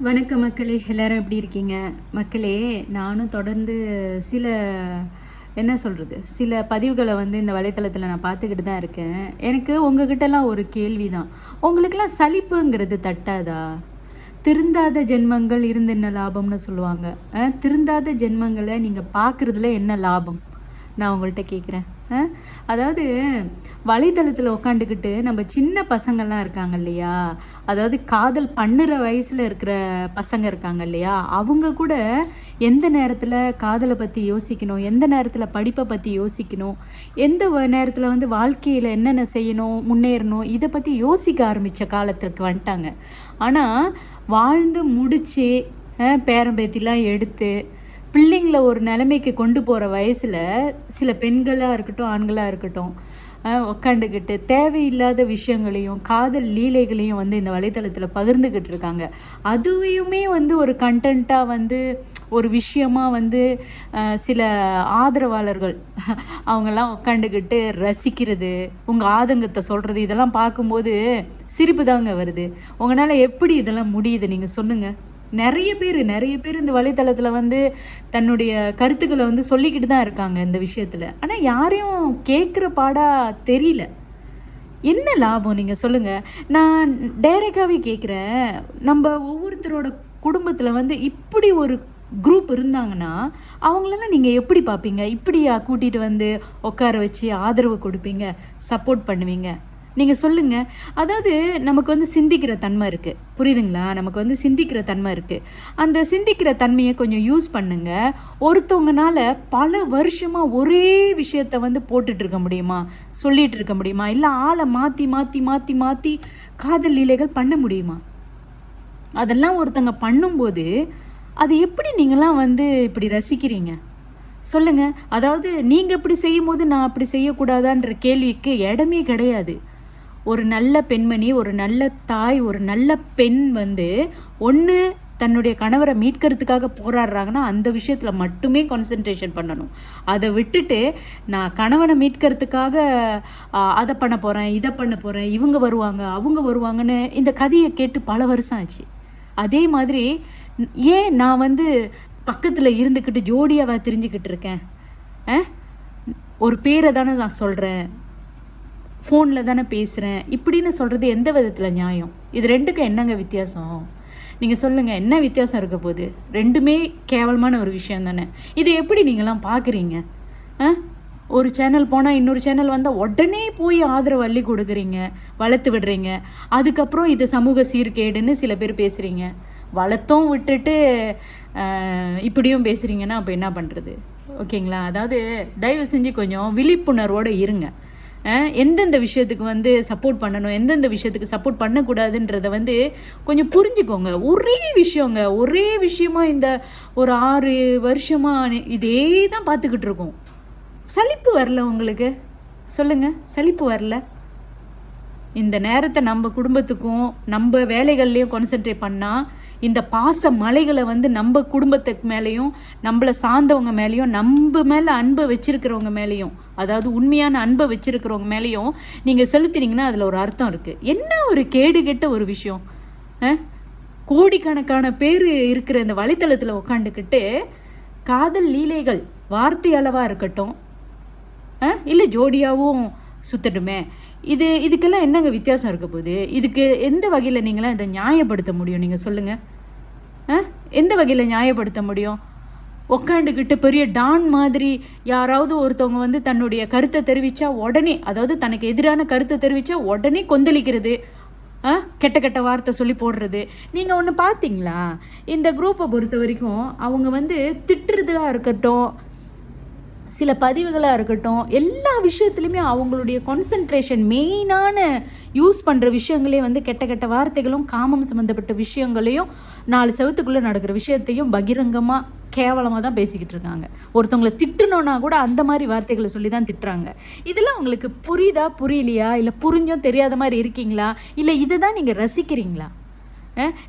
வணக்கம் மக்களே எல்லாரும் எப்படி இருக்கீங்க? மக்களே நானும் தொடர்ந்து சில என்ன சொல்கிறது சில பதிவுகளை வந்து இந்த வலைத்தளத்தில் நான் பார்த்துக்கிட்டு தான் இருக்கேன். எனக்கு உங்ககிட்டலாம் ஒரு கேள்வி தான் உங்களுக்கெல்லாம் சலிப்புங்கிறது தட்டாதா? திருந்தாத ஜென்மங்கள் இருந்து என்ன லாபம்னு சொல்லுவாங்க. திருந்தாத ஜென்மங்களை நீங்கள் பார்க்குறதுல என்ன லாபம்? நான் உங்கள்கிட்ட கேட்குறேன் அதாவது வலைத்தளத்தில் உட்காந்துக்கிட்டு நம்ம சின்ன பசங்கள்லாம் இருக்காங்க இல்லையா? அதாவது காதல் பண்ணுற வயசில் இருக்கிற பசங்க இருக்காங்க இல்லையா? அவங்க கூட எந்த நேரத்தில் காதலை பற்றி யோசிக்கணும்? எந்த நேரத்தில் படிப்பை பற்றி யோசிக்கணும்? எந்த நேரத்தில் வந்து வாழ்க்கையில் என்னென்ன செய்யணும் முன்னேறணும்? இதை பற்றி யோசிக்க ஆரம்பித்த காலத்திற்கு வந்துட்டாங்க. ஆனால் வாழ்ந்து முடித்து பேரம்பேத்திலாம் எடுத்து பிள்ளைங்கள ஒரு நிலைமைக்கு கொண்டு போகிற வயசில் சில பெண்களாக இருக்கட்டும் ஆண்களாக இருக்கட்டும் உட்காந்துக்கிட்டு தேவையில்லாத விஷயங்களையும் காதல் லீலைகளையும் வந்து இந்த வலைத்தளத்தில் பகிர்ந்துக்கிட்டு இருக்காங்க. அதுவையுமே வந்து ஒரு கண்டென்ட்டாக வந்து ஒரு விஷயமா வந்து சில ஆதரவாளர்கள் அவங்கெல்லாம் உட்காந்துக்கிட்டு ரசிக்கிறது உங்கள் ஆதங்கத்தை சொல்கிறது இதெல்லாம் பார்க்கும்போது சிரிப்பு தாங்க வருது. உங்களால் எப்படி இதெல்லாம் முடியுது? நீங்கள் சொல்லுங்கள் நிறைய பேர் நிறைய பேர் இந்த வலைத்தளத்தில் வந்து தன்னுடைய கருத்துக்களை வந்து சொல்லிக்கிட்டு தான் இருக்காங்க இந்த விஷயத்தில். ஆனால் யாரையும் கேட்குற பாடாக தெரியல. என்ன லாபம் நீங்கள் சொல்லுங்கள் நான் டைரெக்டாகவே கேட்குறேன் நம்ம ஒவ்வொருத்தரோட குடும்பத்தில் வந்து இப்படி ஒரு குரூப் இருந்தாங்கன்னா அவங்களெல்லாம் நீங்கள் எப்படி பார்ப்பீங்க இப்படியா கூட்டிகிட்டு வந்து உட்கார வச்சு ஆதரவு கொடுப்பீங்க? சப்போர்ட் பண்ணுவீங்க? நீங்கள் சொல்லுங்கள் அதாவது நமக்கு வந்து சிந்திக்கிற தன்மை இருக்குது புரியுதுங்களா? நமக்கு வந்து சிந்திக்கிற தன்மை இருக்குது அந்த சிந்திக்கிற தன்மையை கொஞ்சம் யூஸ் பண்ணுங்கள் ஒருத்தவங்கனால பல வருஷமாக ஒரே விஷயத்த வந்து போட்டுட்ருக்க முடியுமா? சொல்லிகிட்டு இருக்க முடியுமா? இல்லை ஆளை மாற்றி மாற்றி மாற்றி மாற்றி காதல் லீலைகள் பண்ண முடியுமா? அதெல்லாம் ஒருத்தங்க பண்ணும்போது அது எப்படி நீங்களாம் வந்து இப்படி ரசிக்கிறீங்க? சொல்லுங்கள் அதாவது நீங்கள் இப்படி செய்யும்போது நான் அப்படி செய்யக்கூடாதான்ற கேள்விக்கு இடமே கிடையாது. ஒரு நல்ல பெண்மணி ஒரு நல்ல தாய் ஒரு நல்ல பெண் வந்து ஒன்று தன்னுடைய கணவரை மீட்கிறதுக்காக போராடுறாங்கன்னா அந்த விஷயத்தில் மட்டுமே கான்சென்ட்ரேஷன் பண்ணணும். அதை விட்டுட்டு நான் கணவனை மீட்கிறதுக்காக அதை பண்ண போகிறேன் இதை பண்ண போகிறேன் இவங்க வருவாங்க அவங்க வருவாங்கன்னு இந்த கதையை கேட்டு பல வருஷம் ஆச்சு. அதே மாதிரி ஏன் நான் வந்து பக்கத்தில் இருந்துக்கிட்டு ஜோடியாக தெரிஞ்சுக்கிட்டு இருக்கேன்? ஆ? ஒரு பேரை தானே நான் சொல்கிறேன் ஃபோனில் தானே பேசுகிறேன் இப்படின்னு சொல்கிறது எந்த விதத்தில் நியாயம்? இது ரெண்டுக்கும் என்னங்க வித்தியாசம்? நீங்கள் சொல்லுங்கள் என்ன வித்தியாசம் இருக்க போகுது? ரெண்டுமே கேவலமான ஒரு விஷயம் தானே. இது எப்படி நீங்களாம் பார்க்குறீங்க? ஆ? ஒரு சேனல் போனால் இன்னொரு சேனல் வந்தால் உடனே போய் ஆதரவு அள்ளி கொடுக்குறீங்க வளர்த்து விடுறீங்க. அதுக்கப்புறம் இது சமூக சீர்கேடுன்னு சில பேர் பேசுகிறீங்க வளர்த்தும் விட்டுட்டு இப்படியும் பேசுகிறீங்கன்னா அப்போ என்ன பண்ணுறது ஓகேங்களா? அதாவது தயவு செஞ்சு கொஞ்சம் விழிப்புணர்வோடு இருங்க. எந்தெந்த விஷயத்துக்கு வந்து சப்போர்ட் பண்ணணும் எந்தெந்த விஷயத்துக்கு சப்போர்ட் பண்ணக்கூடாதுன்றத வந்து கொஞ்சம் புரிஞ்சுக்கோங்க. ஒரே விஷயங்க ஒரே விஷயமா இந்த ஒரு ஆறு வருஷமா இதே தான் பார்த்துக்கிட்டு இருக்கோம். சலிப்பு வரல உங்களுக்கு? சொல்லுங்க சலிப்பு வரல? இந்த நேரத்தை நம்ம குடும்பத்துக்கும் நம்ம வேலைகள்லையும் கான்சென்ட்ரேட் பண்ணால் இந்த பாச மலைகளை வந்து நம்ம குடும்பத்துக்கு மேலேயும் நம்மளை சார்ந்தவங்க மேலேயும் நம்ம மேலே அன்பை வச்சுருக்கிறவங்க மேலேயும் அதாவது உண்மையான அன்பை வச்சிருக்கிறவங்க மேலேயும் நீங்கள் செலுத்தினீங்கன்னா அதில் ஒரு அர்த்தம் இருக்குது என்ன ஒரு கேடுகெட்ட ஒரு விஷயம்? கோடிக்கணக்கான பேர் இருக்கிற இந்த வலைத்தளத்தில் உட்காந்துக்கிட்டு காதல் லீலைகள் வார்த்தை அளவாக இருக்கட்டும். இல்லை ஜோடியாகவும் சுத்தட்டுமே. இது இதுக்கெல்லாம் என்னங்க வித்தியாசம் இருக்க போகுது? இதுக்கு எந்த வகையில் நீங்களாம் இதை நியாயப்படுத்த முடியும்? நீங்கள் சொல்லுங்கள் எந்த வகையில் நியாயப்படுத்த முடியும்? உக்காண்டுக்கிட்டு பெரிய டான் மாதிரி யாராவது ஒருத்தவங்க வந்து தன்னுடைய கருத்தை தெரிவித்தா உடனே அதாவது தனக்கு எதிரான கருத்தை தெரிவித்தா உடனே கொந்தளிக்கிறது. ஆ? கெட்ட கெட்ட வார்த்தை சொல்லி போடுறது. நீங்கள் ஒன்று பார்த்தீங்களா இந்த குரூப்பை பொறுத்த வரைக்கும் அவங்க வந்து திட்டுறதுலாம் இருக்கட்டும் சில பதிவுகளாக இருக்கட்டும் எல்லா விஷயத்துலையுமே அவங்களுடைய கான்சென்ட்ரேஷன் மெயினான யூஸ் பண்ணுற விஷயங்களே வந்து கெட்ட கெட்ட வார்த்தைகளும் காமம் சம்மந்தப்பட்ட விஷயங்களையும் நாலு செவத்துக்குள்ளே நடக்கிற விஷயத்தையும் பகிரங்கமாக கேவலமாக தான் பேசிக்கிட்டு இருக்காங்க. ஒருத்தவங்களை திட்டணுன்னா கூட அந்த மாதிரி வார்த்தைகளை சொல்லி தான் திட்டுறாங்க. இதெல்லாம் உங்களுக்கு புரியுதா புரியலையா? இல்லை புரிஞ்சும் தெரியாத மாதிரி இருக்கீங்களா? இல்லை இதை தான் நீங்கள் ரசிக்கிறீங்களா?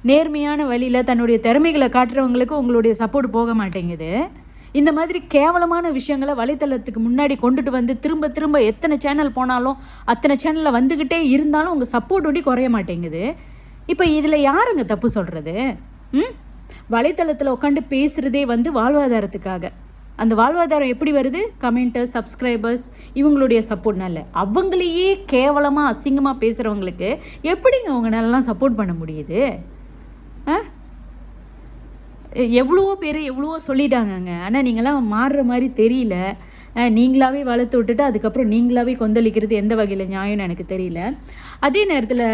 நேர்மையான வழியில் தன்னுடைய திறமைகளை காட்டுறவங்களுக்கு உங்களுடைய சப்போர்ட் போக மாட்டேங்குது. இந்த மாதிரி கேவலமான விஷயங்களை வலைத்தளத்துக்கு முன்னாடி கொண்டுட்டு வந்து திரும்ப திரும்ப எத்தனை சேனல் போனாலும் அத்தனை சேனலில் வந்துக்கிட்டே இருந்தாலும் உங்கள் சப்போர்ட் ஒண்டி குறைய மாட்டேங்குது. இப்போ இதில் யாருங்க தப்பு சொல்கிறது ம்? வலைத்தளத்தில் உட்காந்து பேசுகிறதே வந்து வாழ்வாதாரத்துக்காக. அந்த வாழ்வாதாரம் எப்படி வருது? கமெண்டர்ஸ் சப்ஸ்கிரைபர்ஸ் இவங்களுடைய சப்போர்ட்னால அவங்களையே கேவலமாக அசிங்கமாக பேசுகிறவங்களுக்கு எப்படிங்க அவங்களாலாம் சப்போர்ட் பண்ண முடியுது? ஆ? எவ்வளவோ பேர் எவ்வளவோ சொல்லிட்டாங்கங்க. ஆனால் நீங்களாம் மாறுற மாதிரி தெரியல. நீங்களாகவே நீங்களாவே வளர்த்து விட்டுட்டு அதுக்கப்புறம் நீங்களாவே கொந்தளிக்கிறது எந்த வகையில் நியாயம்னு எனக்கு தெரியல. அதே நேரத்தில்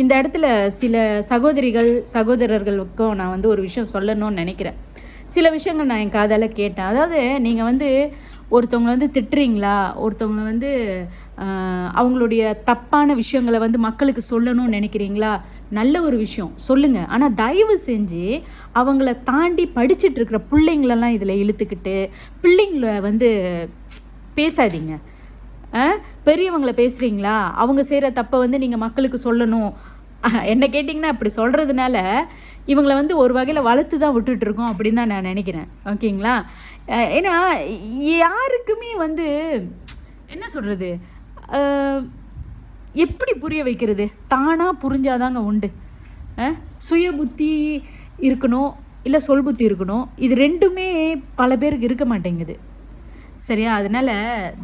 இந்த இடத்துல சில சகோதரிகள் சகோதரர்களுக்கும் நான் வந்து ஒரு விஷயம் சொல்லணும்னு நினைக்கிறேன். சில விஷயங்கள் நான் என் காதால் கேட்டேன். அதாவது நீங்கள் வந்து ஒருத்தவங்களை வந்து திட்டுறீங்களா? ஒருத்தவங்களை வந்து அவங்களுடைய தப்பான விஷயங்களை வந்து மக்களுக்கு சொல்லணும்னு நினைக்கிறீங்களா? நல்ல ஒரு விஷயம். சொல்லுங்கள் ஆனால் தயவு செஞ்சு அவங்கள தாண்டி படிச்சுட்டு இருக்கிற பிள்ளைங்களெல்லாம் இதில் இழுத்துக்கிட்டு பிள்ளைங்கள வந்து பேசாதீங்க. ஆ? பெரியவங்கள பேசுகிறீங்களா அவங்க செய்கிற தப்பை வந்து நீங்கள் மக்களுக்கு சொல்லணும். என்ன கேட்டிங்கன்னா அப்படி சொல்கிறதுனால இவங்களை வந்து ஒரு வகையில் வளர்த்து தான் விட்டுட்டு இருக்கோம் அப்படின்னு தான் நான் நினைக்கிறேன். ஓகேங்களா? ஏன்னா யாருக்குமே வந்து என்ன சொல்கிறது எப்படி புரிய வைக்கிறது? தானாக புரிஞ்சாதாங்க உண்டு. சுய புத்தி இருக்கணும் இல்லை சொல் புத்தி இருக்கணும் இது ரெண்டுமே பல பேருக்கு இருக்க மாட்டேங்குது. சரியா? அதனால்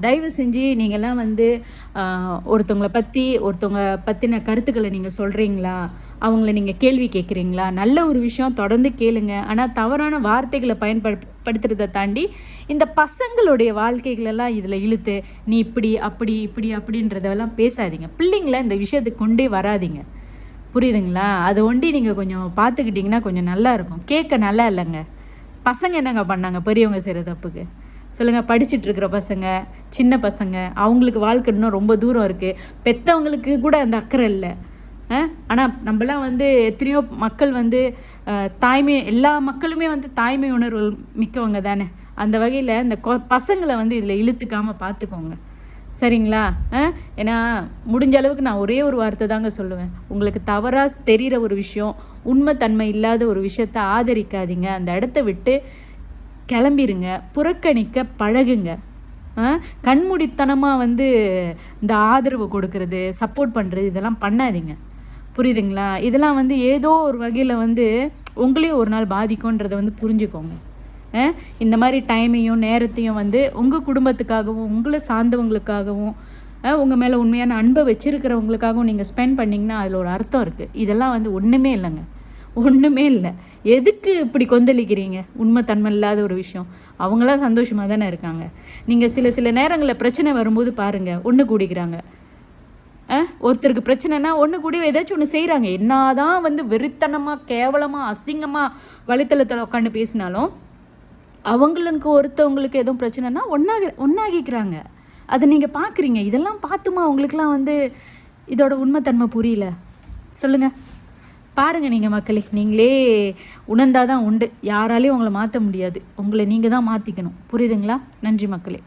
தயவு செஞ்சு நீங்கள்லாம் வந்து ஒருத்தவங்களை பற்றி ஒருத்தவங்க பற்றின கருத்துக்களை நீங்கள் சொல்கிறீங்களா அவங்கள நீங்கள் கேள்வி கேட்குறீங்களா நல்ல ஒரு விஷயம் தொடர்ந்து கேளுங்க. ஆனால் தவறான வார்த்தைகளை பயன்படுத்துறதை தாண்டி இந்த பசங்களுடைய வாழ்க்கைகளெல்லாம் இதில் இழுத்து நீ இப்படி அப்படி இப்படி அப்படின்றதெல்லாம் பேசாதீங்க. பிள்ளைங்கள இந்த விஷயத்துக்கு கொண்டே வராதீங்க. புரியுதுங்களா? அதை ஒண்டி நீங்கள் கொஞ்சம் பார்த்துக்கிட்டிங்கன்னா கொஞ்சம் நல்லா இருக்கும். கேட்க நல்லா இல்லைங்க. பசங்க என்னங்க பண்ணாங்க? பெரியவங்க செய்கிற தப்புக்கு. சொல்லுங்கள் படிச்சுட்ருக்கிற பசங்க சின்ன பசங்க அவங்களுக்கு வாழ்க்கை இன்னும் ரொம்ப தூரம் இருக்குது பெற்றவங்களுக்கு கூட அந்த அக்கறை இல்லை. ஆனால் நம்மலாம் வந்து எத்தனையோ மக்கள் வந்து தாய்மை எல்லா மக்களுமே வந்து தாய்மை உணர்வு மிக்கவங்க தானே. அந்த வகையில் இந்த கொ- பசங்களை வந்து இதில் இழுத்துக்காமல் பார்த்துக்கோங்க சரிங்களா? ஆ? ஏன்னா முடிஞ்ச அளவுக்கு நான் ஒரே ஒரு வார்த்தை தாங்க சொல்லுவேன். உங்களுக்கு தவறாக தெரிகிற ஒரு விஷயம் உண்மைத்தன்மை இல்லாத ஒரு விஷயத்த ஆதரிக்காதீங்க. அந்த இடத்த விட்டு கிளம்பிருங்க. புறக்கணிக்க பழகுங்க. ஆ? கண்மூடித்தனமாக வந்து இந்த ஆதரவு கொடுக்கறது சப்போர்ட் பண்ணுறது இதெல்லாம் பண்ணாதீங்க. புரியுதுங்களா? இதெல்லாம் வந்து ஏதோ ஒரு வகையில் வந்து உங்களையும் ஒரு நாள் பாதிக்கும்ன்றதை வந்து புரிஞ்சுக்கோங்க. இந்த மாதிரி டைமையும் நேரத்தையும் வந்து உங்கள் குடும்பத்துக்காகவும் உங்களை சார்ந்தவங்களுக்காகவும் உங்கள் மேலே உண்மையான அன்பை வச்சுருக்கிறவங்களுக்காகவும் நீங்கள் ஸ்பெண்ட் பண்ணிங்கன்னா அதில் ஒரு அர்த்தம் இருக்குது இதெல்லாம் வந்து ஒன்றுமே இல்லைங்க. ஒன்றுமே இல்லை. எதுக்கு இப்படி கொந்தளிக்கிறீங்க? உண்மைத்தன்மை இல்லாத ஒரு விஷயம். அவங்களாம் சந்தோஷமாக தானே இருக்காங்க. நீங்கள் சில சில நேரங்களில் பிரச்சனை வரும்போது பாருங்கள் ஒன்று கூடிக்கிறாங்க. ஒருத்தருக்கு பிரச்சனைனா ஒன்று கூட ஏதாச்சும் ஒன்று செய்கிறாங்க என்னதான் வந்து வெறித்தனமாக கேவலமாக அசிங்கமாக வலைத்தளத்தில் உட்காந்து பேசினாலும் அவங்களுக்கு ஒருத்தவங்களுக்கு எதுவும் பிரச்சனைனா ஒன்றாக ஒன்றாகிக்கிறாங்க அதை நீங்கள் பார்க்குறீங்க இதெல்லாம் பார்த்துமா அவங்களுக்குலாம் வந்து இதோட உண்மைத்தன்மை புரியல. சொல்லுங்கள் பாருங்கள் நீங்கள் மக்களே. நீங்களே உணர்ந்தாதான் உண்டு. யாராலையும் உங்களை மாற்ற முடியாது. உங்களை நீங்கள் தான் மாற்றிக்கணும் புரியுதுங்களா? நன்றி மக்களே.